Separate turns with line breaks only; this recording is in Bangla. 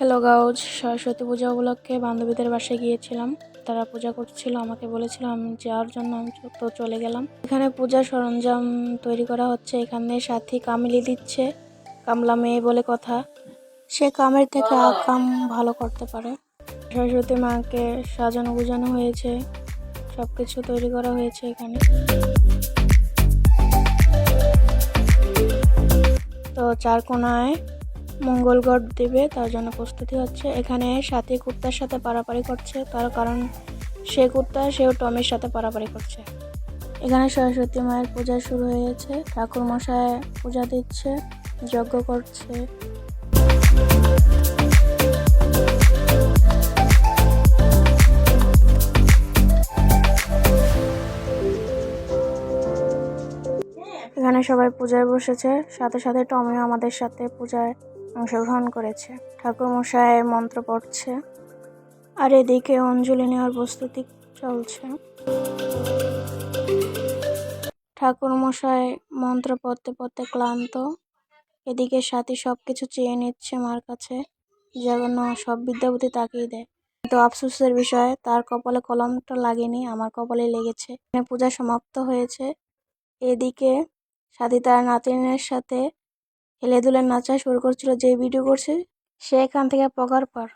হ্যালো গাউজ সরস্বতী পূজা উপলক্ষে বান্ধবীদের বাসায় গিয়েছিলাম। তারা পূজা করছিল আমাকে বলেছিল আমি যাওয়ার জন্য আমি তো চলে গেলাম। এখানে পূজার সরঞ্জাম তৈরি করা হচ্ছে এখানে সাথী কামিলি দিচ্ছে কামলা মেয়ে বলে কথা। সে কামের থেকে কাম ভালো করতে পারে। সরস্বতী মাকে সাজানো গুজানো হয়েছে সব কিছু তৈরি করা হয়েছে এখানে। তো চার কোনায় মঙ্গল গড় দেবে, তার জন্য প্রস্তুতি হচ্ছে। এখানে সাথী কুর্তার সাথে পারাপারি করছে, তার কারণ সে কুর্তা সেও টমের সাথে পারাপারি করছে। এখানে সরস্বতী মায়ের পূজা শুরু হয়েছে, ঠাকুর মশাই পূজা দিচ্ছে, যজ্ঞ করছে। এখানে সবাই পূজায় বসেছে, সাথে সাথে টমিও আমাদের সাথে পূজায় অংশগ্রহণ করেছে। ঠাকুর মশাই মন্ত্র পড়ছে, আর এদিকে অঞ্জলি নেওয়ার প্রস্তুতি চলছে। ঠাকুর মশাই মন্ত্র পড়তে পড়তে ক্লান্ত, এদিকে সাথী সব কিছু চেয়ে নিচ্ছে মার কাছে যেন সব বিদ্যাপতি তাকিয়ে দেয়। কিন্তু আফসোসের বিষয়, তার কপালে কলমটা লাগেনি, আমার কপালে লেগেছে। পূজা সমাপ্ত হয়েছে। এদিকে সাথী তার নাতিনের সাথে হেলে দুলে নাচা শুরু করছিল যে ভিডিও করছে সে এখান থেকে পকার পার।